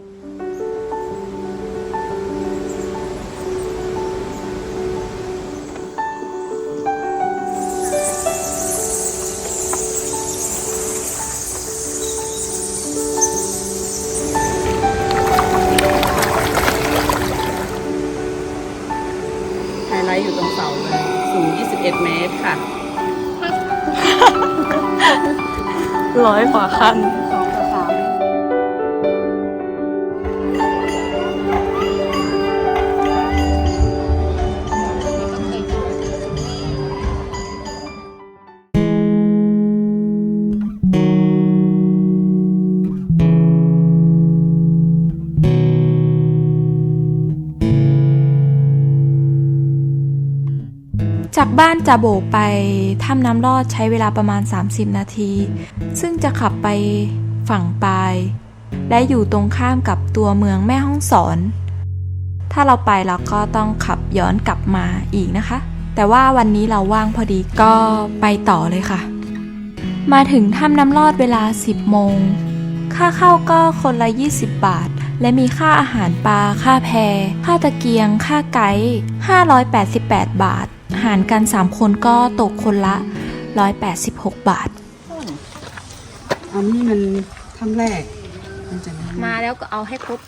ไฮไลท์อยู่ตรงเสาเลย สูง 21 เมตรค่ะ ร้อยกว่าขั้น จากบ้านจะโบกไปถ้ำน้ำลอดใช้เวลาประมาณ 30 นาที ซึ่งจะขับไปฝั่งปลาย และอยู่ตรงข้ามกับตัวเมืองแม่ฮ่องสอน ถ้าเราไปเราก็ต้องขับย้อนกลับมาอีกนะคะ แต่ว่าวันนี้เราว่างพอดีก็ไปต่อเลยค่ะ มาถึงถ้ำน้ำลอดเวลา 10 โมง ค่าเข้าก็คนละ 20 บาท และมีค่าอาหารปลา ค่าแพค่าตะเกียง ค่าไกด์588 บาท หารกัน 3 คนก็ตกคนละ 186 บาท อันนี้มันทำแรกมันจะมีมาแล้วก็เอาให้ครบ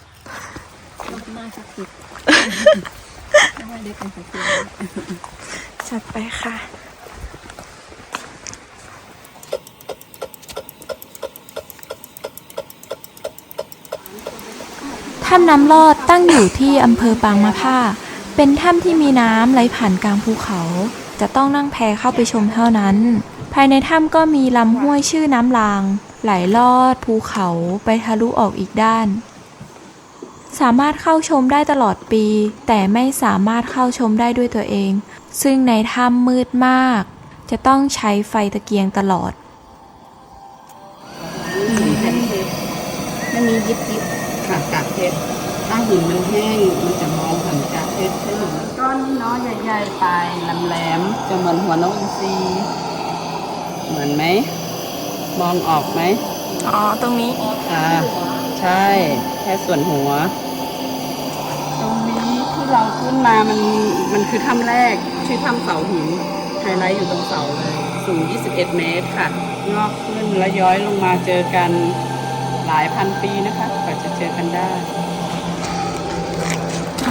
มาสักสิบมาเดียวกันสักสิบจัดไปค่ะ ถ้ำน้ำลอดตั้งอยู่ที่อำเภอปางมะผ้า เป็นถ้ำที่มีน้ำไหลผ่านกลางภูเขา จะต้องนั่งแพเข้าไปชมเท่านั้น ภายในถ้ำก็มีลำห้วยชื่อน้ำลาง ไหลลอดภูเขาไปทะลุออกอีกด้าน สามารถเข้าชมได้ตลอดปี แต่ไม่สามารถเข้าชมได้ด้วยตัวเอง ซึ่งในถ้ำมืดมาก จะต้องใช้ไฟตะเกียงตลอดมันมียิบยิบค่ะกากเพชรถ้าหินมันแห้งมันจะม น้อยใหญ่ๆปลายแหลมๆจะเหมือนหัวนกอินทรีเหมือนไหม มองออกไหมอ๋อ ตรงนี้ อ่า ใช่ แค่ส่วนหัว ตรงนี้ที่เราขึ้นมา มัน มันคือถ้ำแรก ชื่อถ้ำเสาหิน ไฮไลท์อยู่ตรงเสาเลย สูง 21 เมตรค่ะ งอกขึ้นแล้วย้อยลงมาเจอกันหลายพันปีนะคะกว่าจะเจอกันได้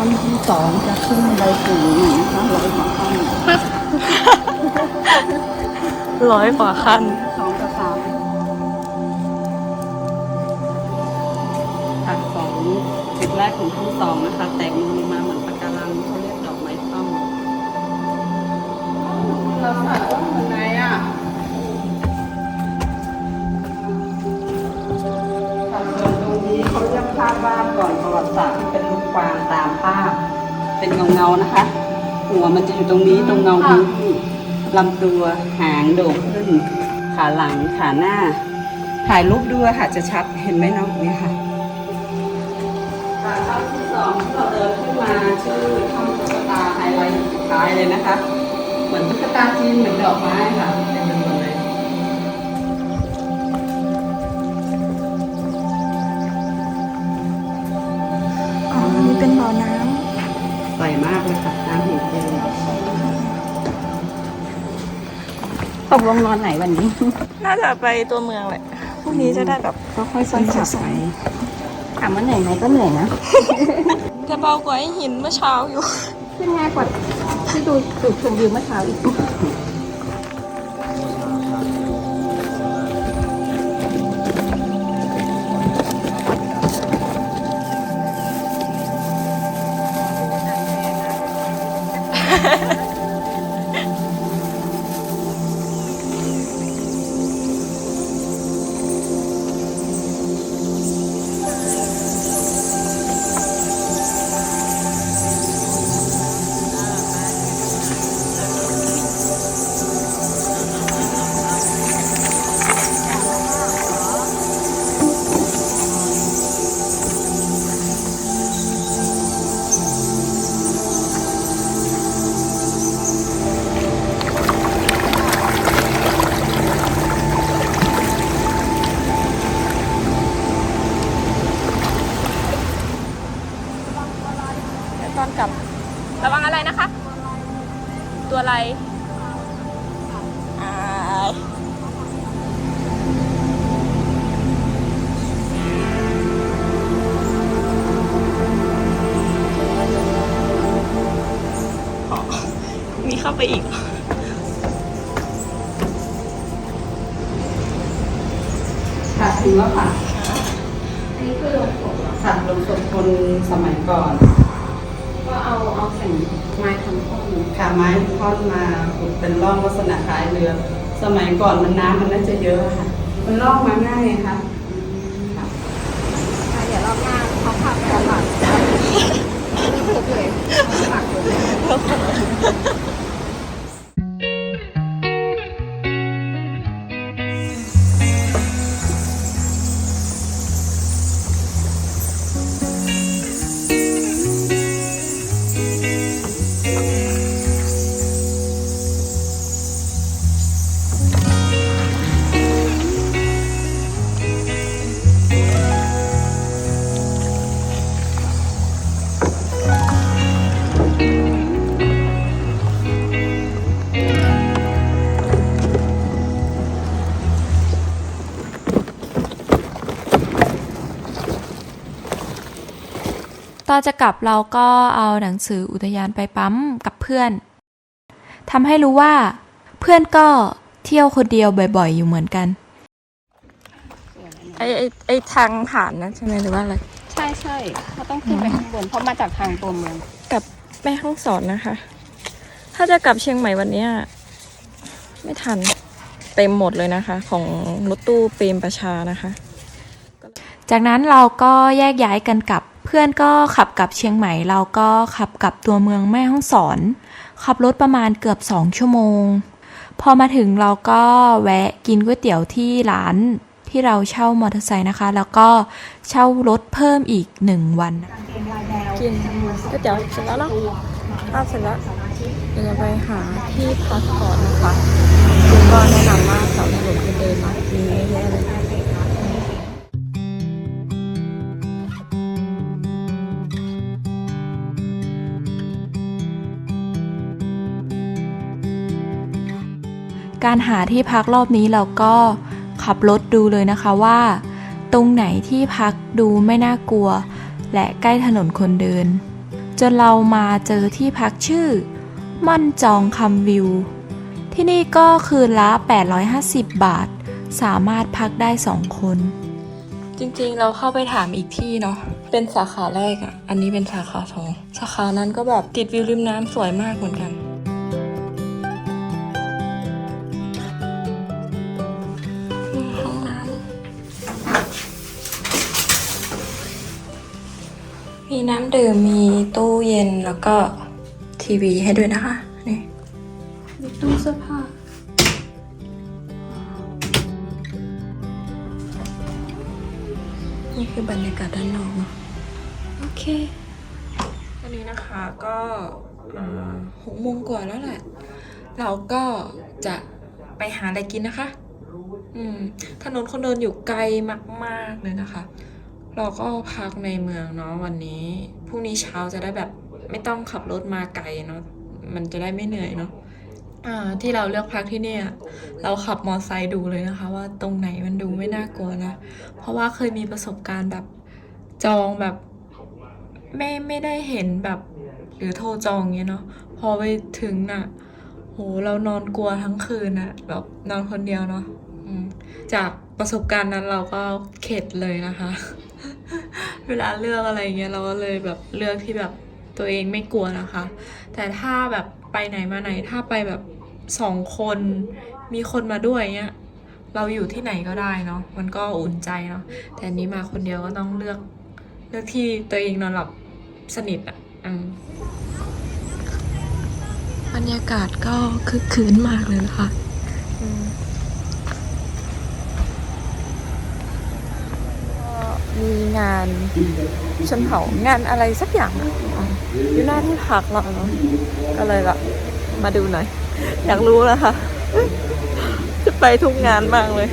ถ้ำที่สองจะขึ้นบันไดสูงหน่อยนะคะร้อยกว่าขั้นร้อยกว่าขั้นสองกับสามค่ะสองจุดแรกของทั้งสองนะคะ แตกมุมลงมาเหมือนปะการังเขาเรียกดอกไม้ต้อมเราสัตว์ว่าข้างในาเรียกภาพวาดก่อนประวัติศาสตร์ที่เป็นรูปกวางตามภาพ เป็นเงาเงาๆนะคะ หัวมันจะอยู่ตรงนี้ตรงเงาหูลำตัวหางโด่งขึ้น ขาหลังขาหน้า ถ่ายรูปด้วยค่ะจะชัดเห็นไหมน้องเนี่ยค่ะค่ะถ้ำที่สองที่เราเดินขึ้นมาชื่อถ้ำตุ๊กตาไฮไลท์สุดท้ายเลยนะคะ เหมือนตุ๊กตาจีนเหมือนดอกไม้ค่ะเต็มไปหมดเลยอ๋อ สมากเลยค่ะน้ำเห็นเย็นตกลงนอนไหนวันนี้ำน่าจะไปตัวเมืองแหละพรุ่งนี้จะได้แบบก็ค่อยๆขับไปถามว่าเหนื่อยไหมก็เหนื่อยนะจะเบากว่าไอ้หินเมื่อเช้าอยู่ ขึ้นง่ายกว่าที่ดูจุดชมวิวเมื่อเช้าอีก ไปอีก ค่ะถึงแล้วค่ะอันนี้คือลงศพค่ะลงศพคนสมัยก่อน ก็เอาเอาแผ่นไม้ทำข้อมือขาไม้ท่อนมาขุดเป็นร่องลักษณะคล้ายเรือ สมัยก่อนมันน้ำมันน่าจะเยอะค่ะ มันล่องมาง่ายไงคะค่ะเดี๋ยวรอบหน้าเขาขับตลาดไม่ถูกเลยฝากเตอนจะกลับเราก็เอาหนังสืออุทยานไปปั๊มกับเพื่อนทำให้รู้ว่า เพื่อนก็เที่ยวคนเดียวบ่อย ๆ อยู่เหมือนกัน ไอไอไอทางผ่านนั้นใช่ไหมหรือว่าอะไร ใช่ใช่เขาต้องขึ้นไปข้างบนเพราะมาจากทางตัวเมืองกลับแม่ห้องสอนนะคะ ถ้าจะกลับเชียงใหม่วันเนี้ยไม่ทันเต็มหมดเลยนะคะ ของรถตู้เปรมประชานะคะ จากนั้นเราก็แยกย้ายกันกลับเพื่อนก็ขับกลับเชียงใหม่ เราก็ขับกลับตัวเมืองแม่ฮ่องสอน ขับรถประมาณเกือบสองชั่วโมง พอมาถึงเราก็แวะกินก๋วยเตี๋ยวที่ร้านที่เราเช่ามอเตอร์ไซค์นะคะ แล้วก็เช่ารถเพิ่มอีกหนึ่งวัน กินก๋วยเตี๋ยวเสร็จแล้วเนาะข้าวเสร็จแล้วเดี๋ยวไปหาที่พาสปอร์ตนะคะคุณก็แนะนำว่าสาถนนคนเดินมามีเยอะแยะเลย การหาที่พักรอบนี้เราก็ขับรถดูเลยนะคะว่า ตรงไหนที่พักดูไม่น่ากลัว และใกล้ถนนคนเดิน จนเรามาเจอที่พักชื่อ ม่อนจองคำวิว ที่นี่ก็คืนละ 850 บาท สามารถพักได้ 2 คน จริงๆเราเข้าไปถามอีกที่เนาะเป็นสาขาแรกอะ่ะ อันนี้เป็นสาขาสองสาขานั้นก็แบบติดวิวริมน้ำสวยมากเหมือนกัน น้ำดื่มมีตู้เย็นแล้วก็ทีวีให้ด้วยนะคะ นี่มีตู้เสื้อผ้านี่คือบรรยากาศด้านนอกเนอะโอเคตอนนี้นะคะก็อ่าหกโมงกว่าแล้วแหละ เราก็จะไปหาอะไรกินนะคะ อืมถนนคนเดินอยู่ไกลมาก ๆ เลยนะคะ เราก็พักในเมืองเนาะวันนี้พรุ่งนี้เช้าจะได้แบบไม่ต้องขับรถมาไกลเนาะมันจะได้ไม่เหนื่อยเนาะอ่าที่เราเลือกพักที่เนี่ยเราขับมอเตอร์ไซค์ดูเลยนะคะ ว่าตรงไหนมันดูไม่น่ากลัวนะ เพราะว่าเคยมีประสบการณ์แบบจองแบบไม่ไม่ได้เห็นแบบ หรือโทรจองเงี้ยเนาะพอไปถึงน่ะ โหเรานอนกลัวทั้งคืนน่ะ แบบนอนคนเดียวเนาะจากประสบการณ์นั้นเราก็เข็ดเลยนะคะ เวลาเลือกอะไรเงี้ยเราก็เลยแบบเลือกที่แบบตัวเองไม่กลัวนะคะ แต่ถ้าแบบไปไหนมาไหนถ้าไปแบบสองคนมีคนมาด้วยเงี้ยเราอยู่ที่ไหนก็ได้เนาะมันก็อุ่นใจเนาะแต่นี้มาคนเดียวก็ต้องเลือกเลือกที่ตัวเองนอนหลับสนิทอะอืมบรรยากาศก็คึกคืนมากเลยนะคะ งานชนเผางานอะไรสักอย่างอยู่หน้าที่พักเราเนาะก็เลยแบบมาดูหน่อย อยากรู้นะคะจะไปทุกงานบ้างเลย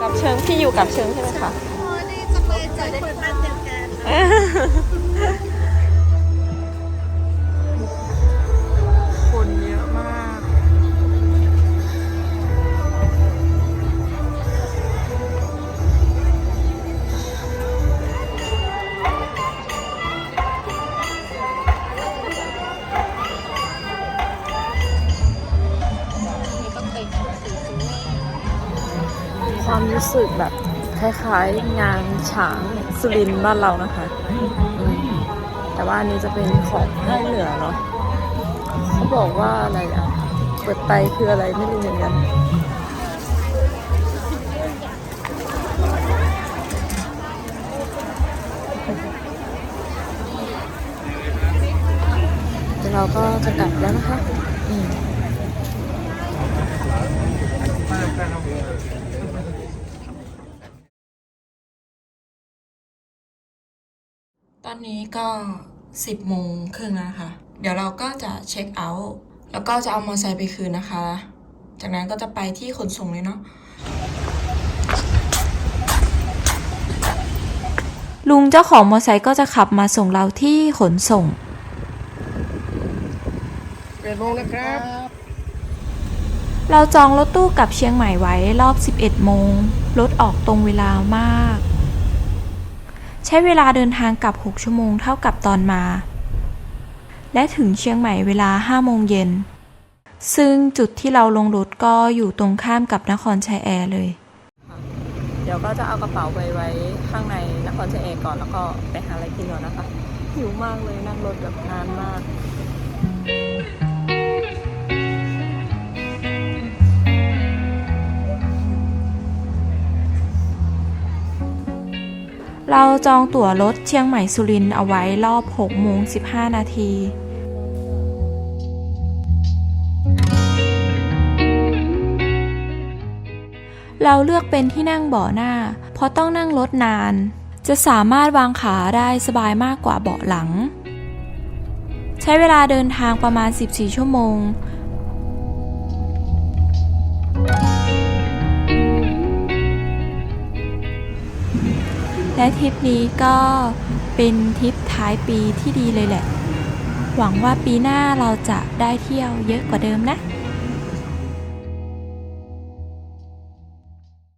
กับเชิงที่อยู่กับเชิงใช่ไหมคะโอ้ดีจังเลยใจคนบ้านเดียวกัน ความรู้สึกแบบคล้ายๆ งานฉางสุรินบ้านเรานะคะ แต่ว่าอันนี้จะเป็นของภาคเหนือเนาะเขาบอกว่าอะไรอะเปิดไตคืออะไรไม่รู้เหมือนกันเราก็จะกลับแล้วนะคะ อืม ตอ นนี้ก็ 10โมงครึ่งแล้วนะคะ เดี๋ยวเราก็จะเช็คเอาท์แล้วก็จะเอามอเตอร์ไซค์ไปคืนนะคะ จากนั้นก็จะไปที่ขนส่งเลยเนาะลุงเจ้าของมอเตอร์ไซค์ก็จะขับมาส่งเราที่ขนส่งเราจองรถตู้กลับเชียงใหม่ไว้รอบ 11 โมง รถออกตรงเวลามากใช้เวลาเดินทางกลับ 6 ชั่วโมงเท่ากับตอนมา และถึงเชียงใหม่เวลา 5 โมงเย็น ซึ่งจุดที่เราลงรถก็อยู่ตรงข้ามกับนครชัยแอร์เลย เดี๋ยวก็จะเอากระเป๋าไปไว้ข้างในนครชัยเอกก่อนแล้วก็ไปหาอะไรกินก่อนนะคะ หิวมากเลยนั่งรถแบบนานมาก เราจองตั๋วรถเชียงใหม่สุรินทร์เอาไว้รอบ6โมง15 นาทีเราเลือกเป็นที่นั่งเบาะหน้า เพราะต้องนั่งรถนาน จะสามารถวางขาได้สบายมากกว่าเบาะหลัง ใช้เวลาเดินทางประมาณ 14 ชั่วโมง และทริปนี้ก็เป็นทริปท้ายปีที่ดีเลยแหละ หวังว่าปีหน้าเราจะได้เที่ยวเยอะกว่าเดิมนะ